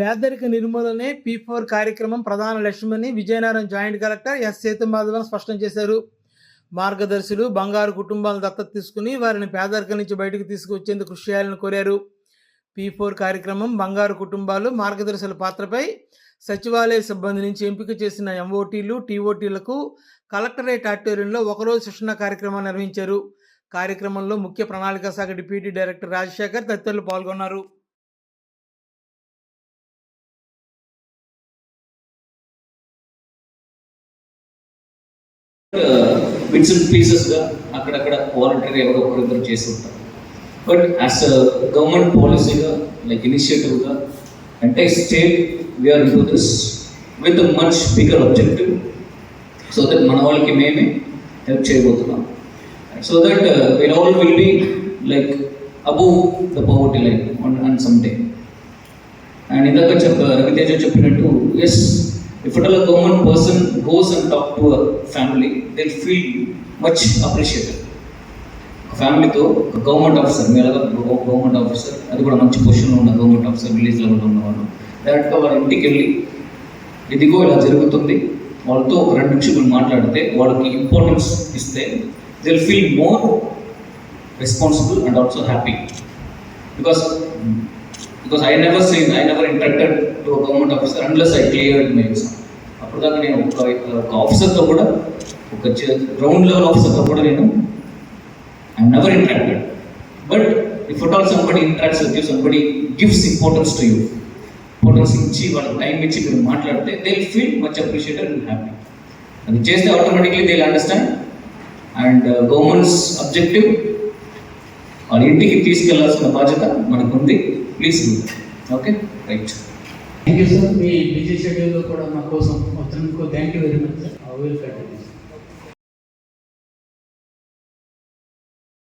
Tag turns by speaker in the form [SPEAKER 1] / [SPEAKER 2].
[SPEAKER 1] పేదరిక నిర్మూలనే P four కార్యక్రమం ప్రధాన లక్ష్యమని Vizianagaram joint collector S Sethumadhavan స్పష్టం చేశారు. మార్గదర్శులు బంగారు కుటుంబాలను దత్తత తీసుకుని వారిని పేదరికం నుంచి బయటకు తీసుకువచ్చేందుకు కృషి చేయాలని కోరారు. పీ ఫోర్ కార్యక్రమం బంగారు కుటుంబాలు మార్గదర్శుల పాత్రపై సచివాలయ సిబ్బంది నుంచి ఎంపిక చేసిన ఎంఓటీలు టీఓటీలకు కలెక్టరేట్ ఆడిటోరియంలో ఒకరోజు శిక్షణ కార్యక్రమాన్ని నిర్వహించారు. కార్యక్రమంలో ముఖ్య ప్రణాళిక శాఖ డిప్యూటీ డైరెక్టర్ రాజశేఖర్ తదితరులు పాల్గొన్నారు.
[SPEAKER 2] బిట్స్ అండ్ పీసెస్గా అక్కడక్కడ వాలంటరీగా ఎవరో ఒకరు ఇద్దరు బట్ యాజ్ గవర్నమెంట్ పాలసీగా లైక్ ఇనిషియేటివ్గా అంటే state we are do this with much bigger objective so that మన వాళ్ళకి మేమే హెల్ప్ చేయబోతున్నాం. So that will all will be like above the poverty line and some day and ఇందాక చెప్ప రవితేజ చెప్పినట్టు yes If at all a government person goes and talk to a family they'll feel much appreciated. ఫ్యామిలీతో ఒక government officer మీరు government officer అది కూడా మంచి పొజిషన్లో ఉన్న గవర్నమెంట్ ఆఫీసర్ విలేజ్లో కూడా ఉన్నవాళ్ళు డైరెక్ట్గా వాళ్ళ ఇంటికి వెళ్ళి ఇదిగో ఇలా జరుగుతుంది. వాళ్ళతో ఒక రెండు నిమిషాలు మాట్లాడితే వాళ్ళకి ఇంపార్టెన్స్ ఇస్తే they'll feel more responsible and also happy because because I never seen I never interacted to government officer unless I clear my exam అప్పుడు దాకా నేను ఒక ఒక ఆఫీసర్తో కూడా ఒక గ్రౌండ్ లెవెల్ ఆఫీసర్తో కూడా నేను I never interacted but if at all somebody interacts with you somebody gives importance to you importance ఇచ్చి వాళ్ళకి టైం ఇచ్చి మీరు మాట్లాడితే they feel much appreciated and happy అది చేస్తే automatically they understand and governments objective వాళ్ళ ఇంటికి తీసుకెళ్ళాల్సిన బాధ్యత మనకు ఉంది please okay right
[SPEAKER 3] thank you sir me busy షెడ్యూల్లో కూడా మా కోసం మొత్తం thank you very much sir will